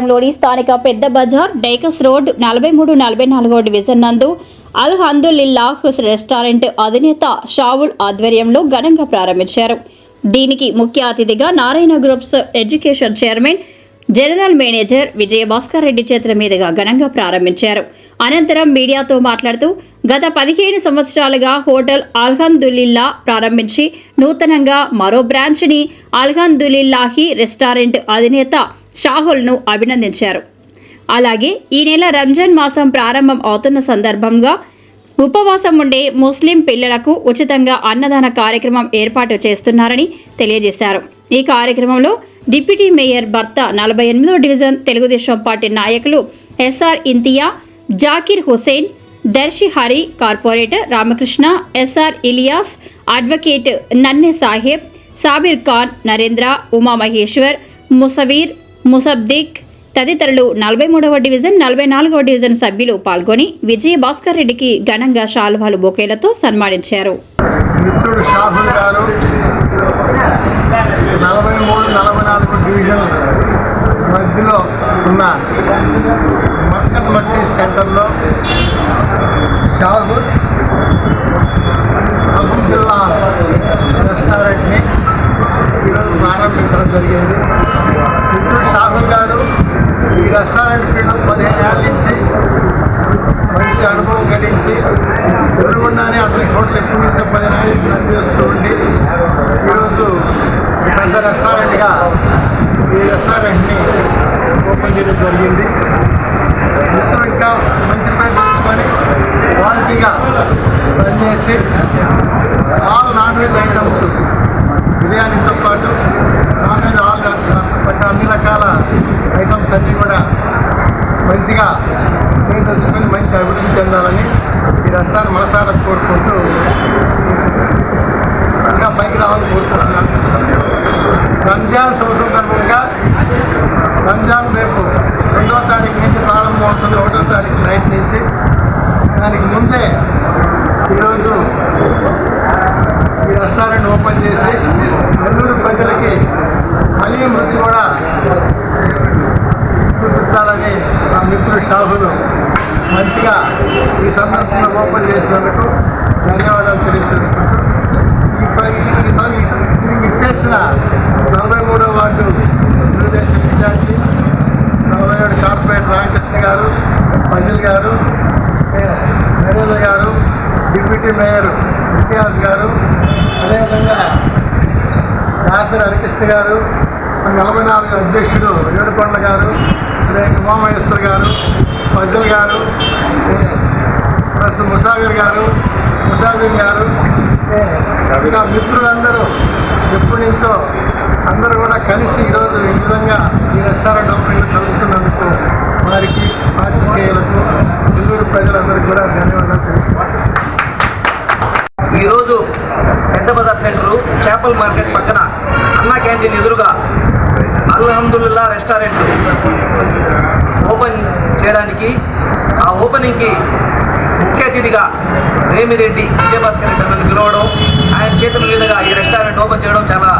నగరంలోని స్థానిక పెద్ద బజార్ డైకస్ రోడ్ నలభై మూడు నలభై నాలుగో డివిజన్ నందు అల్ హందుల్లాహ్ రెస్టారెంట్ అధినేత షావుల్ ఆధ్వర్యంలో ఘనంగా ప్రారంభించారు. దీనికి ముఖ్య అతిథిగా Narayana groups education chairman general manager Vijayabhaskar Reddy చేతుల మీదుగా ఘనంగా ప్రారంభించారు. అనంతరం మీడియాతో మాట్లాడుతూ గత పదిహేను సంవత్సరాలుగా హోటల్ అల్హందుల్లా ప్రారంభించి నూతనంగా మరో బ్రాంచ్ని అల్హందుల్లాహి రెస్టారెంట్ అధినేత షాహుల్ను అభినందించారు. అలాగే ఈ నెల రంజాన్ మాసం ప్రారంభం అవుతున్న సందర్భంగా ఉపవాసం ఉండే ముస్లిం పిల్లలకు ఉచితంగా అన్నదాన కార్యక్రమం ఏర్పాటు చేస్తున్నారని తెలియజేశారు. ఈ కార్యక్రమంలో డిప్యూటీ మేయర్ భర్త నలభై ఎనిమిదో డివిజన్ తెలుగుదేశం పార్టీ నాయకులు SR Imtiaz Zakir Hussain Darshi Hari corporator Ramakrishna SR Ilyas advocate Nanne Saheb Sabir Khan Narendra Umamaheswar Musavir Musabdiq తదితరులు నలభై మూడవ డివిజన్ నలభై నాలుగవ డివిజన్ సభ్యులు పాల్గొని విజయ భాస్కర్ రెడ్డికి ఘనంగా శాల్వాలు బొకేలతో సన్మానించారు. మిత్రుడు షాహుల్ గారు నలభై మూడు నలభై నాలుగు డివిజన్ మధ్యలో ఉన్న మసీద్ సెంటర్లో షాహుల్ రెస్టారెంట్ని ఈరోజు ప్రారంభించడం జరిగింది. ఇప్పుడు షాహుల్ గారు ఈ రెస్టారెంట్ ఫీల్డ్ పదిహేను ఏళ్ళ నుంచి మంచి అనుభవం గడించి ఎదురుగుండానే అతని హోటల్ ఎప్పటి నుంచో పది పనిచేస్తూ ఉండి ఈరోజు పెద్ద రెస్టారెంట్గా ఈ రెస్టారెంట్ని ఓపెన్ చేయడం జరిగింది. మొత్తం ఇంకా మంచి పని తెచ్చుకొని క్వాలిటీగా పనిచేసి ఆల్ నాన్ వెజ్ ఐటమ్స్ బిర్యానీతో పాటు నాన్ వెజ్ ఆల్ రకాల ఐటమ్స్ అన్నీ కూడా మంచిగా నేను తెచ్చుకొని మంచి అభివృద్ధి చెందాలని ఈ రస్తాన్ని మనసారా కోరుకుంటూ ఇంకా పైకి రావాలని కోరుకుంటున్నాను. రంజాన్ శుభ సందర్భంగా రంజాన్ రేపు రెండో తారీఖు నుంచి ప్రారంభం అవుతుంది ఒకటో తారీఖు నైట్ నుంచి. దానికి ముందే ఈరోజు ఈ రెస్టారెంట్ ఓపెన్ చేసి నెల్లూరు ప్రజలకి హలీం రుచి కూడా చూపించాలని నా మిత్రుడు షాహులు మంచిగా ఈ సందర్భంగా ఓపెన్ చేసినందుకు ధన్యవాదాలు తెలియజేసుకుంటూ ఈ ఈ సం- దీనికి ఇచ్చేసిన నలభై మూడో వార్డు తెలుగుదేశం ఇన్ఛార్జి నలభై ఏడు కార్పొరేట్ రామకృష్ణ గారు ఫజిల్ గారు నరేంద్ర గారు డిప్యూటీ మేయర్ ఇంతియాజ్ గారు అదేవిధంగా దాసరి హరికృష్ణ గారు నలభై నాలుగు అధ్యక్షుడు ఏడుకొండ గారు ఉమామహేశ్వర్ గారు ఫజల్ గారు ప్లస్ ముసాఫిర్ గారు ముసాఫిర్ గారు ఇంకా మిత్రులందరూ ఎప్పటి నుంచో అందరూ కూడా కలిసి ఈరోజు ఈ విధంగా ఈ రెస్టారెంట్ ఓపెనింగ్ కలుసుకున్నందుకు వారికి పాత్రికేయులకు నెల్లూరు ప్రజలందరికీ కూడా ధన్యవాదాలు తెలుస్తున్నాను ఈరోజు పెద్ద బజార్ సెంటరు చేపల మార్కెట్ పక్కన అన్నా క్యాంటీన్ ఎదురుగా అల్హందుల్లా రెస్టారెంట్ ఓపెన్ చేయడానికి ఆ ఓపెనింగ్కి ముఖ్య అతిథిగా రేమిరెడ్డి విజయభాస్కర్ రెడ్డి నన్ను పిలవడం ఆయన చేతుల మీదుగా ఈ రెస్టారెంట్ ఓపెన్ చేయడం చాలా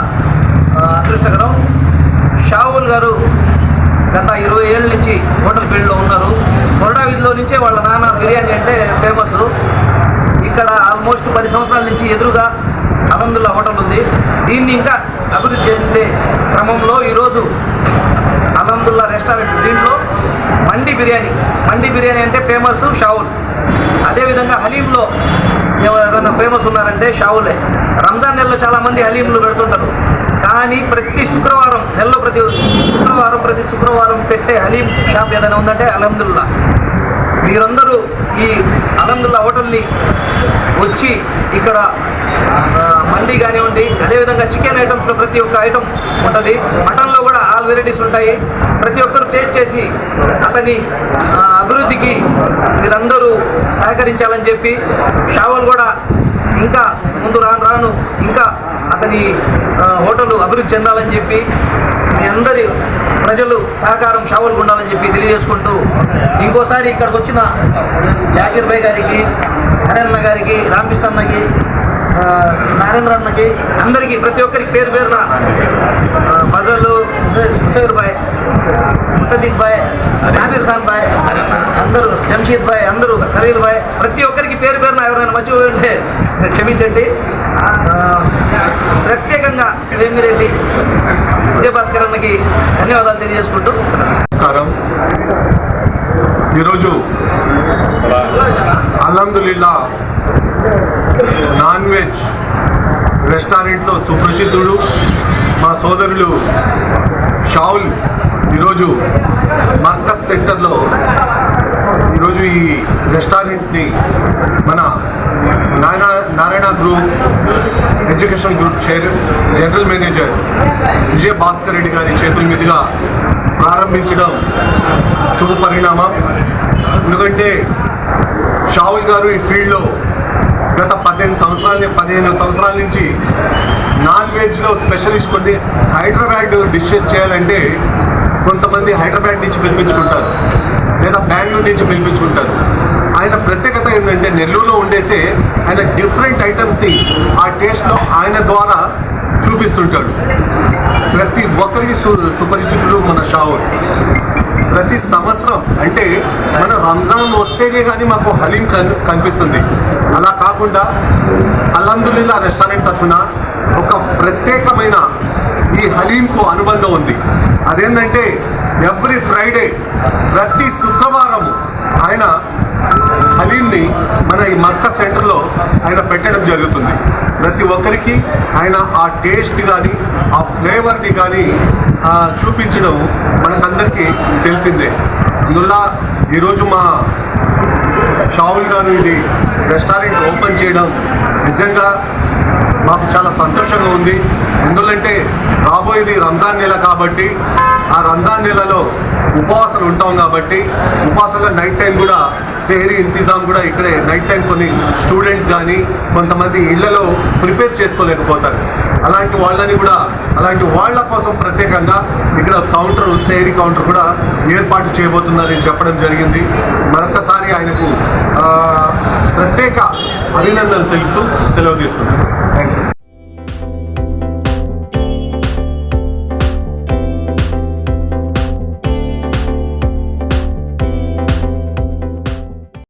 అదృష్టకరం. షావుల్ గారు గత ఇరవై ఏళ్ళ నుంచి హోటల్ ఫీల్డ్లో ఉన్నారు. కొరడా వీధిలో నుంచే వాళ్ళ నాన్న బిర్యానీ అంటే ఫేమస్. ఇక్కడ ఆల్మోస్ట్ పది సంవత్సరాల నుంచి ఎదురుగా అనందుల్లా హోటల్ ఉంది. దీన్ని ఇంకా అభివృద్ధి చెందే క్రమంలో ఈరోజు అనందుల్లా రెస్టారెంట్ దీంట్లో మండి బిర్యానీ మండి బిర్యానీ అంటే ఫేమస్ షావుల్. అదేవిధంగా హలీంలో ఎవరైనా ఫేమస్ ఉన్నారంటే షావులే. రంజాన్ నెలలో చాలామంది హలీంలు పెడుతుంటారు. కానీ ప్రతి శుక్రవారం నెలలో ప్రతి శుక్రవారం ప్రతి శుక్రవారం పెట్టే హలీం షాప్ ఏదైనా ఉందంటే అల్హమ్దుల్లా. మీరందరూ ఈ అలందుల్లా హోటల్ని వచ్చి ఇక్కడ మండి కానివ్వండి అదేవిధంగా చికెన్ ఐటమ్స్లో ప్రతి ఒక్క ఐటమ్ ఉంటుంది. మటన్లో కూడా ఆల్ వెరైటీస్ ఉంటాయి. ప్రతి ఒక్కరు టేస్ట్ చేసి అతని అభివృద్ధికి మీరందరూ సహకరించాలని చెప్పి షావల్ కూడా ఇంకా ముందు రాను రాను ఇంకా అతని హోటలు హోటల్ అభివృద్ధి చెందాలని చెప్పి మీ అందరి ప్రజలు సహకారం షావులకు ఉండాలని చెప్పి తెలియజేసుకుంటూ ఇంకోసారి ఇక్కడికి వచ్చిన జాకీర్ భాయ్ గారికి హరేన్న గారికి రామకృష్ణ అన్నకి నరేంద్ర అన్నకి అందరికీ ప్రతి ఒక్కరికి పేరు పేరున ఫజలు ముసైర్ భాయ్ ముసదీక్ భాయ్ సాబీర్ ఖాన్ భాయ్ అందరూ జంషీద్ భాయ్ అందరూ ఖరీల్ భాయ్ ప్రతి ఒక్కరికి పేరు పేరున ఎవరైనా మర్చిపోయి ఉంటే క్షమించండి ప్రత్యేకంగా వేమిరెడ్డి విజయభాస్కర్ అన్నకి ధన్యవాదాలు తెలియజేసుకుంటూ నమస్కారం. ఈరోజు అల్హమ్దుల్లా నాన్ వెజ్ రెస్టారెంట్లో సుప్రసిద్ధుడు మా సోదరులు షావుల్. ఈరోజు మర్కస్ సెంటర్లో ఈరోజు ఈ రెస్టారెంట్ ని మన Narayana Narayana group education group chair general manager Vijaya Bhaskar Reddy గారి చేతుల మీదుగా ప్రారంభించడం శుభ పరిణామం. ఎందుకంటే షావుల్ గారు ఈ ఫీల్డ్లో గత పదిహేను సంవత్సరాల పదిహేను సంవత్సరాల నుంచి నాన్ వెజ్లో స్పెషలిస్ట్ కొన్ని హైదరాబాద్ డిషెస్ చేయాలంటే కొంతమంది హైదరాబాద్ నుంచి పిలిపించుకుంటారు లేదా బెంగళూరు నుంచి పిలిపించుకుంటారు. ఆయన ప్రత్యేకత ఏంటంటే నెల్లూరులో ఉండేసే ఆయన డిఫరెంట్ ఐటమ్స్ని ఆ టేస్ట్లో ఆయన ద్వారా చూపిస్తుంటాడు. ప్రతి ఒక్కరికి సు సుపరిచితుడు మన షావుల్. ప్రతి సంవత్సరం అంటే మన రంజాన్ వస్తేనే కానీ మాకు హలీం కన్ కనిపిస్తుంది. అలా కాకుండా అల్లందుల్లా రెస్టారెంట్ తరఫున ఒక ప్రత్యేకమైన ఈ హలీంకు అనుబంధం ఉంది. అదేంటంటే ఎవ్రీ ఫ్రైడే ప్రతి శుక్రవారము ఆయన హలీంని మన ఈ మక్క సెంటర్లో ఆయన పెట్టడం జరుగుతుంది. ప్రతి ఒక్కరికి ఆయన ఆ టేస్ట్ కానీ ఆ ఫ్లేవర్ని కానీ చూపించడం మనకందరికీ తెలిసిందే. అందువల్ల ఈరోజు మా షావుల్ గారు ఇది రెస్టారెంట్ ఓపెన్ చేయడం నిజంగా మాకు చాలా సంతోషంగా ఉంది. ఎందుకంటే రాబోయేది రంజాన్ నెల కాబట్టి ఆ రంజాన్ నెలలో ఉపవాసాలు ఉంటాం కాబట్టి ఉపవాసంగా నైట్ టైం కూడా సెహరీ ఇంతిజాం కూడా ఇక్కడే నైట్ టైం కొన్ని స్టూడెంట్స్ కానీ కొంతమంది ఇళ్ళలో ప్రిపేర్ చేసుకోలేకపోతారు. అలాంటి వాళ్ళని కూడా అలాంటి వాళ్ళ కోసం ప్రత్యేకంగా ఇక్కడ కౌంటర్ సేహరీ కౌంటర్ కూడా ఏర్పాటు చేయబోతున్నారని చెప్పడం జరిగింది. మరొకసారి ఆయనకు ప్రత్యేక అభినందనలు తెలుపుతూ సెలవు తీసుకుంటాను థ్యాంక్ యూ